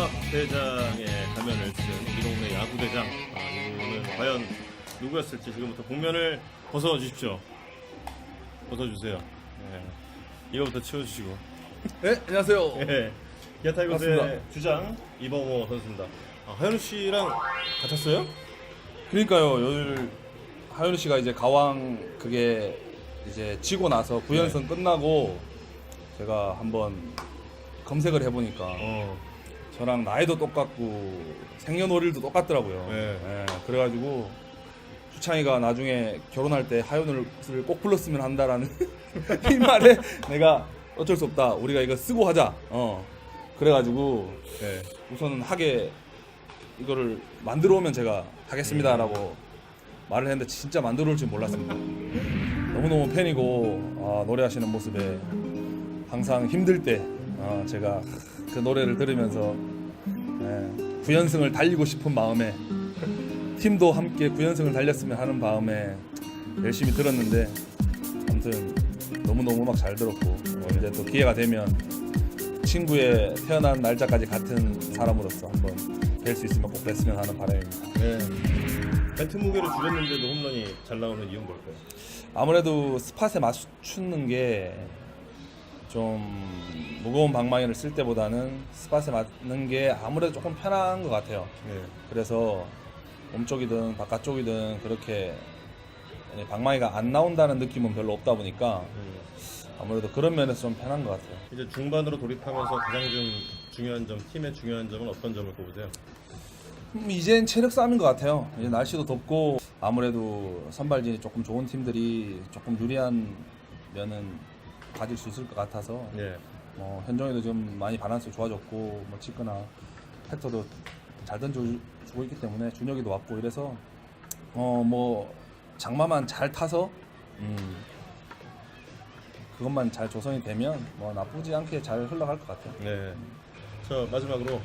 마지막 대장의 가면을 쓴 우리 동네 야구 대장. 아, 이분은 과연 누구였을지 지금부터 복면을 벗어 주십시오. 벗어 주세요. 네. 이거부터 치워주시고. 네, 안녕하세요. 예. 기아 타이거즈의 맞습니다. 주장 이범호 선수입니다. 아, 하현우 씨랑 같았어요? 그러니까요, 오늘 하윤 씨가 이제 가왕 그게 이제 지고 나서 9연승 끝나고 제가 한번 검색을 해보니까 어. 저랑 나이도 똑같고 생년월일도 똑같더라고요. 네. 예, 그래가지고 주창이가 나중에 결혼할 때 하윤을 꼭 불렀으면 한다라는 이 말에 내가 어쩔 수 없다. 우리가 이거 쓰고 하자. 어. 그래가지고 네. 우선은 하게 이거를 만들어 오면 제가 하겠습니다라고 말을 했는데 진짜 만들어 올 줄 몰랐습니다. 너무너무 팬이고 아, 노래하시는 모습에 항상 힘들 때 아, 제가 그 노래를 들으면서 예, 9연승을 달리고 싶은 마음에 팀도 함께 9연승을 달렸으면 하는 마음에 열심히 들었는데 아무튼 너무너무 음악 잘 들었고 어, 이제 또 기회가 되면 친구의 태어난 날짜까지 같은 사람으로서 한번 뵐 수 있으면 꼭 뵀으면 하는 바람입니다. 네. 배트 무게를 줄였는데도 홈런이 잘 나오는 이유는 뭘까요? 아무래도 스팟에 맞추는 게 좀 무거운 방망이를 쓸 때보다는 스팟에 맞는 게 아무래도 조금 편한 것 같아요. 네. 그래서 몸쪽이든 바깥쪽이든 그렇게 방망이가 안 나온다는 느낌은 별로 없다 보니까 음. 아무래도 그런 면에서 좀 편한 것 같아요. 이제 중반으로 돌입하면서 가장 좀 중요한 점, 팀의 중요한 점은 어떤 점을 꼽으세요? 음, 이젠 체력 싸움인 것 같아요. 이제 날씨도 덥고 아무래도 선발진이 조금 좋은 팀들이 조금 유리한 면은 가질 수 있을 것 같아서 네. 뭐 현종이도 좀 많이 바란스 좋아졌고 뭐 치거나 팩터도 잘 던져주고 있기 때문에 준혁이도 왔고 이래서 어 뭐 장마만 잘 타서 음 그것만 잘 조성이 되면 뭐 나쁘지 않게 잘 흘러갈 것 같아요. 네. 저 마지막으로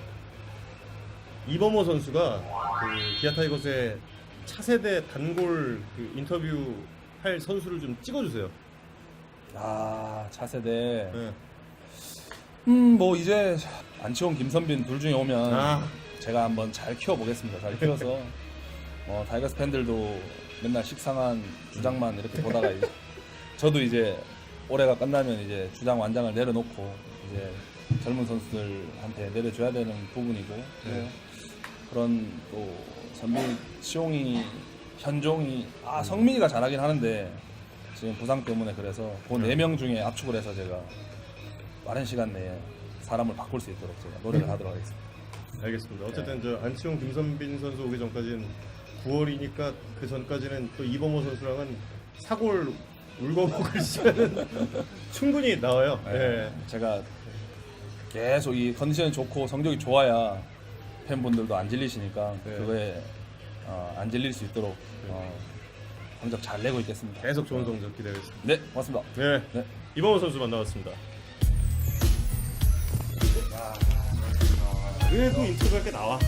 이범호 선수가 그 기아 타이거스의 차세대 단골 그 인터뷰 할 선수를 좀 찍어주세요. 아 차세대 네. 음 뭐 이제 안치홍 김선빈 둘 중에 오면 아, 제가 한번 잘 키워보겠습니다. 잘 키워서. 어, 타이거스 팬들도 맨날 식상한 주장만 이렇게 보다가 이제 저도 이제 올해가 끝나면 이제 주장 완장을 내려놓고 이제 젊은 선수들한테 내려줘야 되는 부분이고. 네. 그런 또 선민 시용이 현종이 아 성민이가 잘하긴 하는데 지금 부상 때문에 그래서 그 네 명 중에 압축을 해서 제가 빠른 시간 내에 사람을 바꿀 수 있도록 제가 노력을 하도록 하겠습니다. 알겠습니다. 어쨌든 저 안치홍 김선빈 선수 오기 전까지는 9월이니까 그 전까지는 또 이범호 선수랑은 사골 울고 먹을 시간은 충분히 나와요. 네. 제가 계속 이 컨디션이 좋고 성적이 좋아야 팬분들도 안 질리시니까 네. 그거에 어, 안 질릴 수 있도록 어, 성적 잘 내고 있겠습니다. 계속 좋은 성적 기대하겠습니다. 네, 고맙습니다. 네. 네. 이범호 선수 만나봤습니다. 그래도 인터뷰할 게 나와.